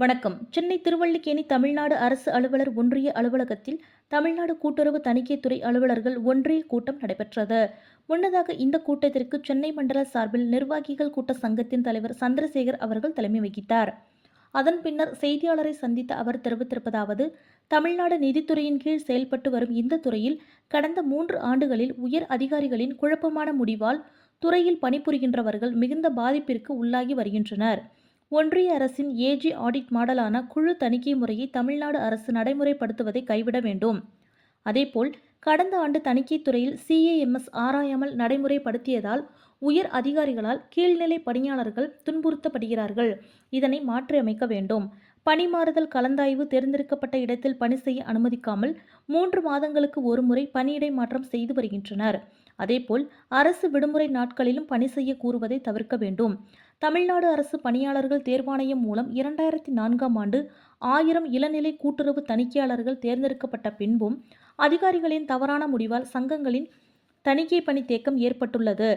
வணக்கம். சென்னை திருவள்ளிக்கேணி தமிழ்நாடு அரசு அலுவலர் ஒன்றிய அலுவலகத்தில் தமிழ்நாடு கூட்டுறவு தணிக்கைத்துறை அலுவலர்கள் ஒன்றிய கூட்டம் நடைபெற்றது. முன்னதாக இந்த கூட்டத்திற்கு சென்னை மண்டல சார்பில் நிர்வாகிகள் கூட்ட சங்கத்தின் தலைவர் சந்திரசேகர் அவர்கள் தலைமை வகித்தார். அதன் பின்னர் செய்தியாளரை சந்தித்த அவர் தெரிவித்திருப்பதாவது தமிழ்நாடு நிதித்துறையின் கீழ் செயல்பட்டு வரும் இந்த துறையில் கடந்த மூன்று ஆண்டுகளில் உயர் அதிகாரிகளின் குழப்பமான முடிவால் துறையில் பணிபுரிகின்றவர்கள் மிகுந்த பாதிப்பிற்கு உள்ளாகி வருகின்றனர். ஒன்றிய அரசின் ஏஜி ஆடிட் மாடலான குழு தணிக்கை முறையை தமிழ்நாடு அரசு நடைமுறைப்படுத்துவதை கைவிட வேண்டும். அதேபோல் கடந்த ஆண்டு தணிக்கை துறையில் சிஏஎம்எஸ் ஆராயாமல் நடைமுறைப்படுத்தியதால் உயர் அதிகாரிகளால் கீழ்நிலை பணியாளர்கள் துன்புறுத்தப்படுகிறார்கள். இதனை மாற்றியமைக்க வேண்டும். பணிமாறுதல் கலந்தாய்வு தேர்ந்தெடுக்கப்பட்ட இடத்தில் பணி செய்ய அனுமதிக்காமல் மூன்று மாதங்களுக்கு ஒருமுறை பணியிடை மாற்றம் செய்து வருகின்றனர். அதேபோல் அரசு விடுமுறை நாட்களிலும் பணி செய்ய கூறுவதை தவிர்க்க வேண்டும். தமிழ்நாடு அரசு பணியாளர்கள் தேர்வாணையம் மூலம் இரண்டாயிரத்தி நான்காம் ஆண்டு ஆயிரம் இளநிலை கூட்டுறவு தணிக்கையாளர்கள் தேர்ந்தெடுக்கப்பட்ட பின்பும் அதிகாரிகளின் தவறான முடிவால் சங்கங்களின் தணிக்கை பணி தேக்கம் ஏற்பட்டுள்ளது.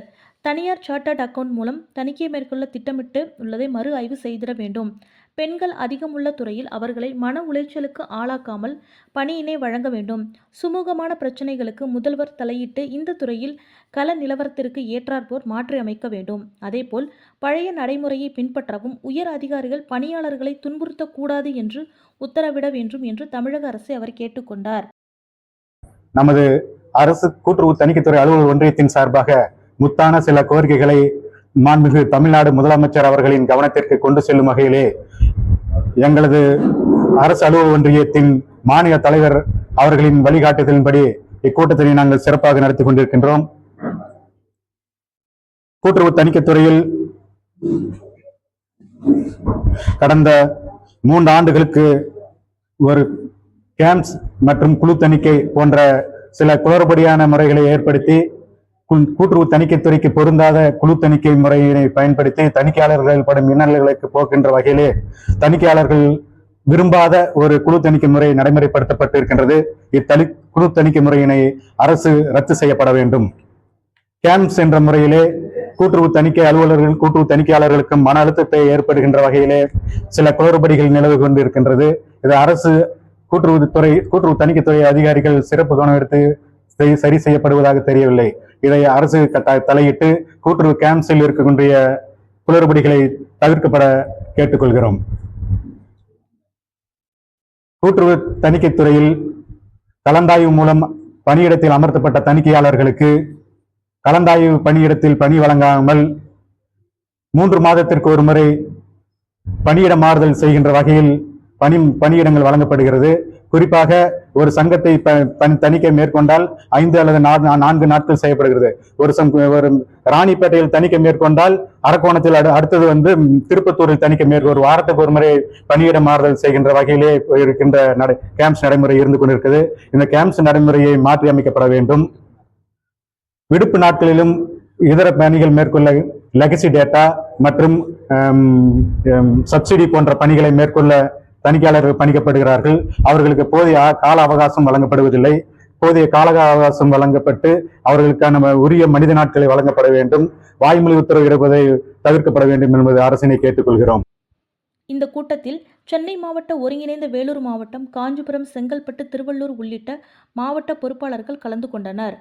தனியார் சார்ட்டர்ட் அக்கவுண்ட் மூலம் தணிக்கை மேற்கொள்ள திட்டமிட்டு உள்ளதை மறு ஆய்வு செய்திட வேண்டும். பெண்கள் அதிகம் உள்ள துறையில் அவர்களை மன உளைச்சலுக்கு ஆளாக்காமல் பணியினை வழங்க வேண்டும். சுமூகமான பிரச்சனைகளுக்கு முதல்வர் தலையிட்டு இந்த துறையில் கல நிலவரத்திற்கு ஏற்றாற்போர் மாற்றியமைக்க வேண்டும். அதேபோல் பழைய நடைமுறையை பின்பற்றவும் உயர் அதிகாரிகள் பணியாளர்களை துன்புறுத்தக்கூடாது என்று உத்தரவிட வேண்டும் என்று தமிழக அரசை அவர் கேட்டுக்கொண்டார் நமது அரசு கூட்டுறவு தணிக்கைத்துறை அலுவலர் ஒன்றியத்தின் சார்பாக முத்தான சில கோரிக்கைகளை மாண்புமிகு தமிழ்நாடு முதலமைச்சர் அவர்களின் கவனத்திற்கு கொண்டு செல்லும் வகையிலே எங்களது அரசு அலுவல் ஒன்றியத்தின் மாநில தலைவர் அவர்களின் வழிகாட்டுதலின்படி இக்கூட்டத்தினை நாங்கள் சிறப்பாக நடத்தி கொண்டிருக்கின்றோம். கூட்டுறவு தணிக்கைத்துறையில் கடந்த மூன்று ஆண்டுகளுக்கு ஒரு கேம்ப்ஸ் மற்றும் குழு தணிக்கை போன்ற சில குளறுபடியான முறைகளை ஏற்படுத்தி கூட்டுறவு தணிக்கைத்துறைக்கு பொருந்தாத குழு தணிக்கை முறையினை பயன்படுத்தி தணிக்கையாளர்கள் படும் இன்னல்களுக்கு போக்கின்ற வகையிலே தணிக்கையாளர்கள் விரும்பாத ஒரு குழு தணிக்கை முறை நடைமுறைப்படுத்தப்பட்டு இருக்கின்றது இத்தனி குழு தணிக்கை முறையினை அரசு ரத்து செய்யப்பட வேண்டும். கேம்ப்ஸ் என்ற முறையிலே கூட்டுறவு தணிக்கை அலுவலர்கள் கூட்டுறவு தணிக்கையாளர்களுக்கும் மன அழுத்தத்தை ஏற்படுகின்ற வகையிலே சில குளறுபடிகள் நிலவு கொண்டிருக்கின்றது. இது அரசு கூட்டுறவு துறை கூட்டுறவு தணிக்கைத்துறை அதிகாரிகள் சிறப்பு கவனம் எடுத்து சரி செய்யப்படுவதாக தெரியவில்லை. இதை அரசு தலையிட்டு கூட்டுறவு கேம்ப்ஸில் இருக்கக்கூடிய குளறுபடிகளை தவிர்க்கப்பட கேட்டுக்கொள்கிறோம். கூட்டுறவு தணிக்கை துறையில் கலந்தாய்வு மூலம் பணியிடத்தில் அமர்த்தப்பட்ட தணிக்கையாளர்களுக்கு கலந்தாய்வு பணியிடத்தில் பணி வழங்காமல் மூன்று மாதத்திற்கு ஒரு முறை பணியிட மாறுதல் செய்கின்ற வகையில் பணி பணியிடங்கள் வழங்கப்படுகிறது. குறிப்பாக ஒரு சங்கத்தை ப- பணி தணிக்கை மேற்கொண்டால் ஐந்து அல்லது நா- நான்கு நாட்கள் செய்யப்படுகிறது. ஒரு சம் ஒரு ராணிப்பேட்டையில் தணிக்கை மேற்கொண்டால் அரக்கோணத்தில் அடு- அடுத்தது வந்து திருப்பத்தூரில் தணிக்கை மேற்கொள் ஒரு வாரத்துக்கு ஒரு முறை பணியிட மாறுதல் செய்கின்ற வகையிலே இருக்கின்ற நடை கேம்ப்ஸ் நடைமுறை இருந்து கொண்டிருக்கிறது. இந்த கேம்ப்ஸ் நடைமுறையை மாற்றி அமைக்கப்பட வேண்டும். விடுப்பு நாட்களிலும் இதர பணிகள் மேற்கொள்ள லெகசி டேட்டா மற்றும் சப்சிடி போன்ற பணிகளை மேற்கொள்ள தணிக்கையாளர்கள் பணிக்கப்படுகிறார்கள். அவர்களுக்கு போதிய கால அவகாசம் வழங்கப்படுவதில்லை. போதிய கால அவகாசம் வழங்கப்பட்டு அவர்களுக்கான உரிய மனித நாட்களை வழங்கப்பட வேண்டும். வாய்மொழி உத்தரவு இடுவதை தவிர்க்கப்பட வேண்டும் என்பது அரசினை கேட்டுக்கொள்கிறோம். இந்த கூட்டத்தில் சென்னை மாவட்ட ஒருங்கிணைந்த வேலூர் மாவட்டம் காஞ்சிபுரம் செங்கல்பட்டு திருவள்ளூர் உள்ளிட்ட மாவட்ட பொறுப்பாளர்கள் கலந்து கொண்டனர்.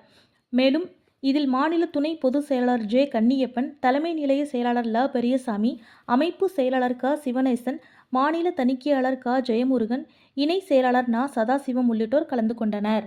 மேலும் இதில் மாநில துணை பொதுச் செயலாளர் ஜே கன்னியப்பன் தலைமை நிலைய செயலாளர் ல பெரியசாமி அமைப்பு செயலாளர் க சிவனேசன் மாநில தணிக்கையாளர் க. ஜெயமுருகன் இணை செயலாளர் நா. சதாசிவம் உள்ளிட்டோர் கலந்து கொண்டனர்.